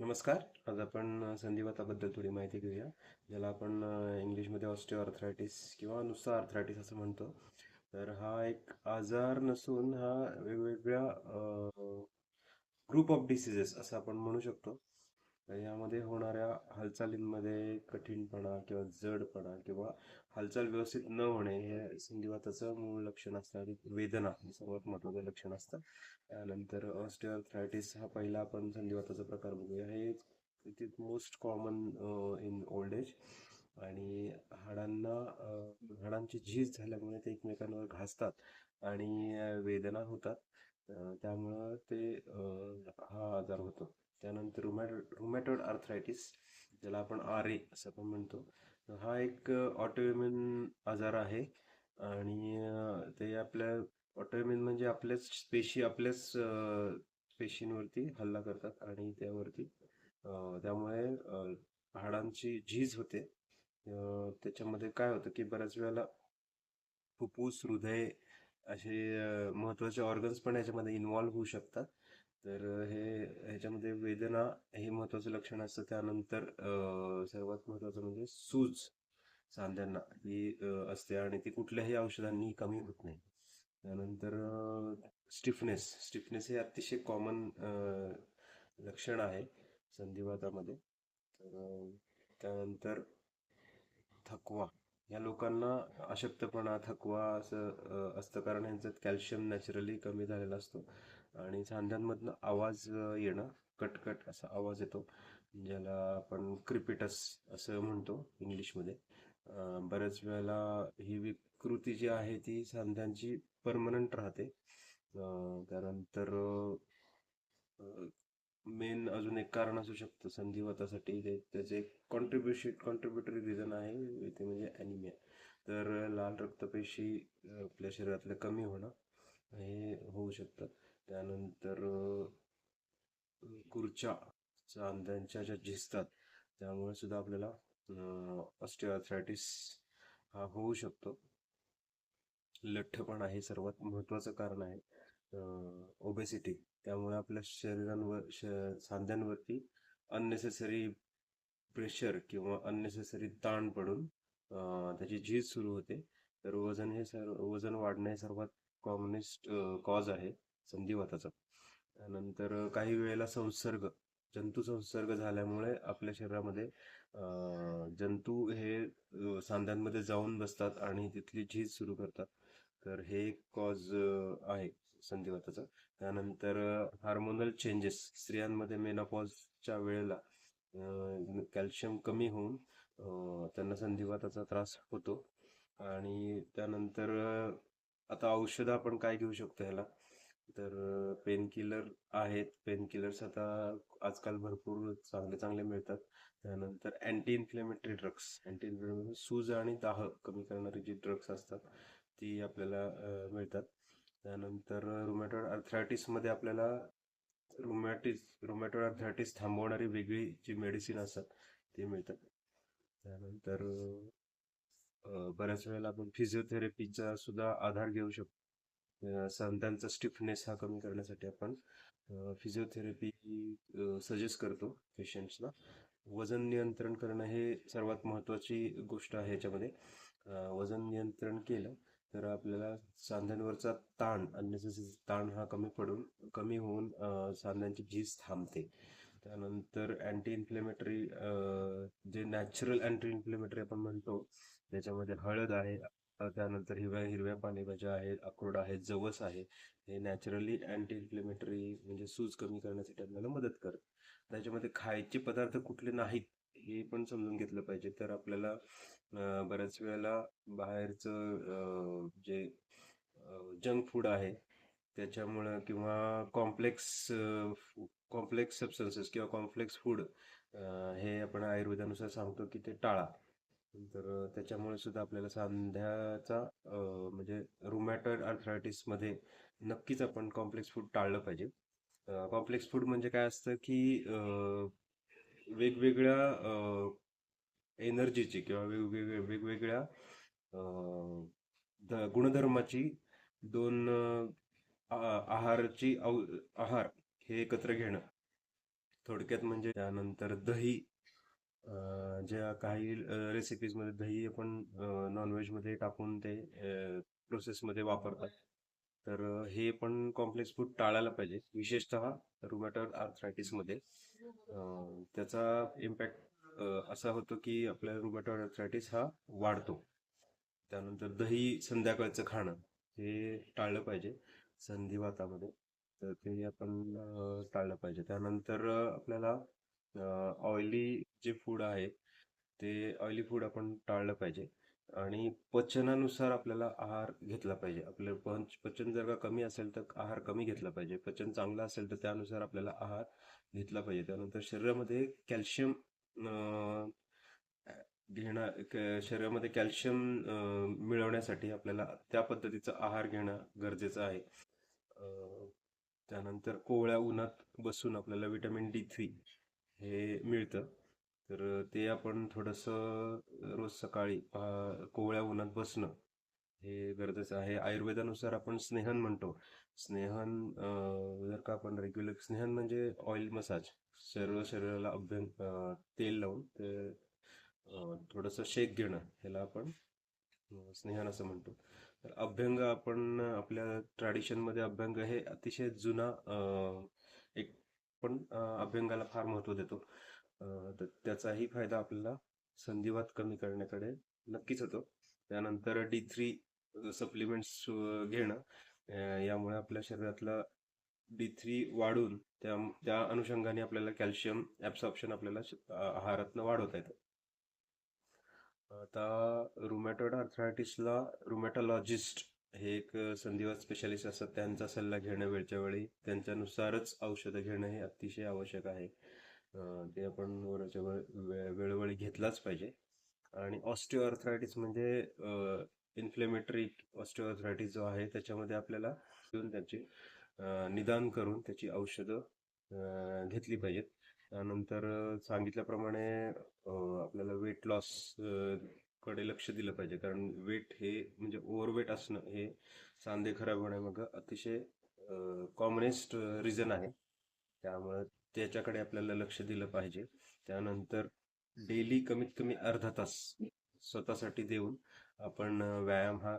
नमस्कार. आज आपण संधिवाताबद्दल थोडी माहिती घेऊया. ज्याला आपण इंग्लिशमध्ये ऑस्टिओ आर्थरायटिस किंवा नुसता आर्थरायटिस असं म्हणतो. तर हा एक आजार नसून हा वेगवेगळ्या ग्रुप ऑफ डिसिजेस असं आपण म्हणू शकतो. यामध्ये होणाऱ्या हालचालींमध्ये कठीणपणा किंवा जडपणा किंवा हालचाल व्यवस्थित न होणे हे संधिवाताचं मूळ लक्षण असतं आणि वेदना हे सर्वात महत्वाचं लक्षण असतं. त्यानंतर ऑस्टिओआर्थरायटिस हा पहिला आपण संधिवाताचा प्रकार बघूया. हे it is most common in old age आणि हाडांना हाडांची झीज झाल्यामुळे ते एकमेकांवर घासतात आणि वेदना होतात. त्यामुळं ते आजार होतो. त्यानंतर रुमॅट रुमॅटॉइड आर्थरायटिस ज्याला आपण आर ए असं पण म्हणतो. हा एक ऑटोइम्युन आजार आहे. आणि ते आपल्या ऑटोइम्युन म्हणजे आपल्याच पेशी आपल्याच पेशींवरती हल्ला करतात आणि त्यावरती त्यामुळे हाडांची झीज होते. त्याच्यामध्ये काय होतं की बऱ्याच वेळेला फुफ्फूस हृदय असे महत्त्वाचे ऑर्गन्स पण याच्यामध्ये इन्वॉल्व्ह होऊ शकतात. तर हे ह्याच्यामध्ये वेदना हे महत्त्वाचं लक्षण असतं. त्यानंतर सर्वात महत्त्वाचं म्हणजे सूज सांध्यांना ही असते आणि ती कुठल्याही औषधांनी कमी होत नाही. त्यानंतर स्टिफनेस स्टिफनेस हे अतिशय कॉमन लक्षण आहे संधिवातामध्ये. तर त्यानंतर थकवा. या लोकांना अशक्तपणा थकवा असं असतं. कारण ह्यांच्यात कॅल्शियम नॅचरली कमी झालेला असतो. आणि सांध्यांमधनं आवाज येणं कटकट असा आवाज येतो. ज्याला आपण क्रिपिटस असं म्हणतो इंग्लिशमध्ये. बऱ्याच वेळेला ही विकृती जी आहे ती सांध्यांची परमनंट राहते. त्यानंतर मेन अजून एक कारण असू शकतं. संधिवातासाठी ते त्याचे कॉन्ट्रीब्युशन कॉन्ट्रीब्युटरी रिझन आहे ते म्हणजे ॲनिमिया तर लाल रक्तपेशी आपल्या शरीरातलं कमी होणं हे होऊ शकतं. त्यानंतर कुर्च्या चांद्यांच्या ज्या झिजतात त्यामुळे सुद्धा आपल्याला ऑस्टिओआर्थरायटिस हा होऊ शकतो. लठ्ठपणा हे सर्वात महत्त्वाचं कारण आहे. ओबेसिटी त्यामुळे आपल्या शरीरांवर श सांध्यांवरती अननेसेसरी प्रेशर किंवा अननेसेसरी ताण पडून त्याची झीज सुरू होते. तर वजन हे सर्व वजन वाढणे हे सर्वात कॉम्युनिस्ट कॉज आहे संधिवाताचा. त्यानंतर काही वेळेला संसर्ग जंतू संसर्ग झाल्यामुळे आपल्या शरीरामध्ये जंतू हे सांध्यांमध्ये जाऊन बसतात आणि तिथली झीज सुरू करतात. तर हे एक कॉज आहे संधिवाताचा. त्यानंतर हार्मोनल चेंजेस स्त्रियांमध्ये मेनापॉजच्या वेळेला कॅल्शियम कमी होऊन त्यांना संधिवाताचा त्रास होतो. आणि त्यानंतर आता औषधं आपण काय घेऊ शकतो ह्याला? तर पेनकिलर आहेत. पेनकिलर्स आता आजकाल भरपूर चांगले चांगले मिळतात. त्यानंतर anti inflammatory drugs anti inflammatory सूज आणि दाह कमी करणारी जी ड्रग्स असतात ती आपल्याला मिळतात. त्यानंतर रुमॅटॉइड आर्थरायटिसमध्ये आपल्याला रुमॅटिस रुमॅटॉइड आर्थरायटिस थांबवणारी वेगळी जी मेडिसिन असतात ती मिळतात. त्यानंतर बऱ्याच वेळेला आपण फिजिओथेरपीचा सुद्धा आधार घेऊ शकतो. अ, सांध्यांचा स्टिफनेस हा कमी करण्यासाठी आपण फिजिओथेरपी सजेस्ट करतो पेशंट्सला वजन नियंत्रण करणं हे सर्वात महत्त्वाची गोष्ट आहे याच्यामध्ये वजन नियंत्रण केलं तर आपल्याला सांध्यांवरचा ताण अननेसेसरी ताण हा कमी पडून कमी होऊन सांध्यांची झीज थांबते. त्यानंतर अँटी इन्फ्लेमेटरी जे नॅचरल अँटी इन्फ्लेमेटरी आपण म्हणतो त्याच्यामध्ये हळद आहे त्यानंतर हिरव्या हिरव्या पालेभाज्या आहेत अक्रोड आहे जवस आहे हे नॅचरली अँटी इन्फ्लेमेटरी म्हणजे सूज कमी करण्यासाठी आपल्याला मदत करते. त्याच्यामध्ये खायचे पदार्थ कुठले नाहीत हे पण समजून घेतलं पाहिजे. तर आपल्याला बऱ्याच वेळेला बाहेरचं जे जंक फूड आहे त्याच्यामुळं किंवा कॉम्प्लेक्स कॉम्प्लेक्स सबस्टन्सेस किंवा कॉम्प्लेक्स फूड हे आपण आयुर्वेदानुसार सांगतो की ते टाळा. तर त्याच्यामुळे सुद्धा आपल्याला सांध्याचा म्हणजे रुमॅटॉइड आर्थरायटिसमध्ये नक्कीच आपण कॉम्प्लेक्स फूड टाळलं पाहिजे. कॉम्प्लेक्स फूड म्हणजे काय असतं की वेगवेगळ्या एनर्जीची किंवा वेगवेगळ्या वेगवेगळ्या द- गुणधर्माची दोन आहारची आ- आहाराची औ- आहार हे एकत्र घेणं. थोडक्यात म्हणजे त्यानंतर दही ज्या काही रेसिपीजमध्ये दही आपण नॉनव्हेजमध्ये टाकून ते प्रोसेसमध्ये वापरतात. तर हे पण कॉम्प्लेक्स फूड टाळायला पाहिजे. विशेषतः रुमॅटॉइड आर्थरायटिसमध्ये त्याचा इम्पॅक्ट असा होतो की आपल्या रुमॅटॉइड आर्थरायटिस हा वाढतो. त्यानंतर दही संध्याकाळचं खाणं हे टाळलं पाहिजे. संधिवातामध्ये तर ते आपण टाळलं पाहिजे. त्यानंतर आपल्याला ऑइली जे फूड आहे ते ऑइली फूड आपण टाळलं पाहिजे. आणि पचनानुसार आपल्याला आहार घेतला पाहिजे. आपलं पंच पचन जर का कमी असेल तर आहार कमी घेतला पाहिजे. पचन चांगलं असेल तर त्यानुसार आपल्याला आहार घेतला पाहिजे. त्यानंतर शरीरामध्ये कॅल्शियम घेणं शरीरामध्ये कॅल्शियम मिळवण्यासाठी आपल्याला त्या पद्धतीचा आहार घेणं गरजेचं आहे. त्यानंतर कोवळ्या उन्हात बसून आपल्याला विटॅमिन डी थ्री हे मिळतं. तर ते आपण थोडंसं रोज सकाळी कोवळ्या उन्हात बसणं हे गरजेचं आहे. आयुर्वेदानुसार आपण स्नेहन म्हणतो. स्नेहन जर का आपण रेग्युलर स्नेहन म्हणजे ऑइल मसाज सर्व शरीराला अभ्यंग तेल लावून ते थोडंसं शेक घेणं ह्याला आपण स्नेहन असं म्हणतो. तर अभ्यंग आपण आपल्या ट्रॅडिशनमध्ये अभ्यंग हे अतिशय जुना एक पण अभ्यंगाला फार महत्त्व देतो. तर त्याचाही फायदा आपल्याला संधिवात कमी करण्याकडे नक्कीच होतो. त्यानंतर डी थ्री सप्लिमेंट्स घेणं यामुळे आपल्या शरीरातला डी थ्री वाढून त्या त्या अनुषंगाने आपल्याला कॅल्शियम ॲब्सॉप्शन आपल्याला आहारातनं वाढवता येतं. आता रुमॅटॉइड आर्थरायटिसला रुमॅटॉलॉजिस्ट हे एक संधिवात स्पेशालिस्ट असतात. त्यांचा सल्ला घेणं वेळच्या वेळी त्यांच्यानुसारच औषधं घेणं हे अतिशय आवश्यक आहे. ते आपण वेळच्या वे- वेळोवेळी घेतलाच पाहिजे. आणि ऑस्टिओआर्थरायटिस म्हणजे इन्फ्लेमेटरी ऑस्टिओआर्थरायटिस जो आहे त्याच्यामध्ये आपल्याला घेऊन त्याची निदान करून त्याची औषधं घेतली पाहिजेत. त्यानंतर सांगितल्याप्रमाणे आपल्याला वेट लॉसकडे लक्ष दिलं पाहिजे. कारण वेट हे म्हणजे ओव्हरवेट असणं हे सांधे खराब होण्यामागं अतिशय कॉमनेस्ट रिझन आहे. त्यामुळे त्याच्याकडे आपल्याला लक्ष दिलं पाहिजे. त्यानंतर डेली कमीत कमी अर्धा तास स्वतःसाठी देऊन आपण व्यायाम हा